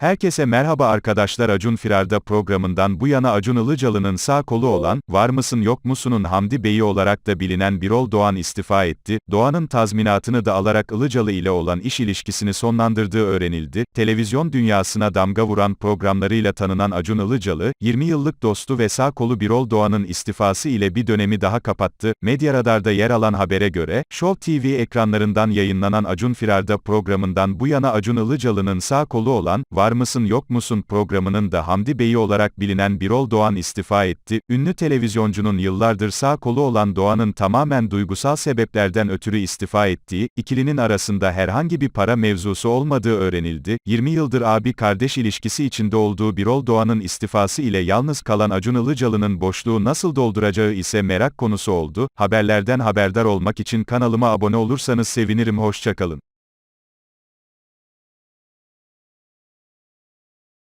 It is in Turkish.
Herkese merhaba arkadaşlar Acun Firar'da programından bu yana Acun Ilıcalı'nın sağ kolu olan, var mısın yok musunun Hamdi Bey'i olarak da bilinen Birol Doğan istifa etti, Doğan'ın tazminatını da alarak Ilıcalı ile olan iş ilişkisini sonlandırdığı öğrenildi, televizyon dünyasına damga vuran programlarıyla tanınan Acun Ilıcalı, 20 yıllık dostu ve sağ kolu Birol Doğan'ın istifası ile bir dönemi daha kapattı, Medya Radar'da yer alan habere göre, Show TV ekranlarından yayınlanan Acun Firar'da programından bu yana Acun Ilıcalı'nın sağ kolu olan, Var mısın yok musun programının da Hamdi Bey'i olarak bilinen Birol Doğan istifa etti. Ünlü televizyoncunun yıllardır sağ kolu olan Doğan'ın tamamen duygusal sebeplerden ötürü istifa ettiği, ikilinin arasında herhangi bir para mevzusu olmadığı öğrenildi. 20 yıldır abi-kardeş ilişkisi içinde olduğu Birol Doğan'ın istifası ile yalnız kalan Acun Ilıcalı'nın boşluğu nasıl dolduracağı ise merak konusu oldu. Haberlerden haberdar olmak için kanalıma abone olursanız sevinirim hoşçakalın.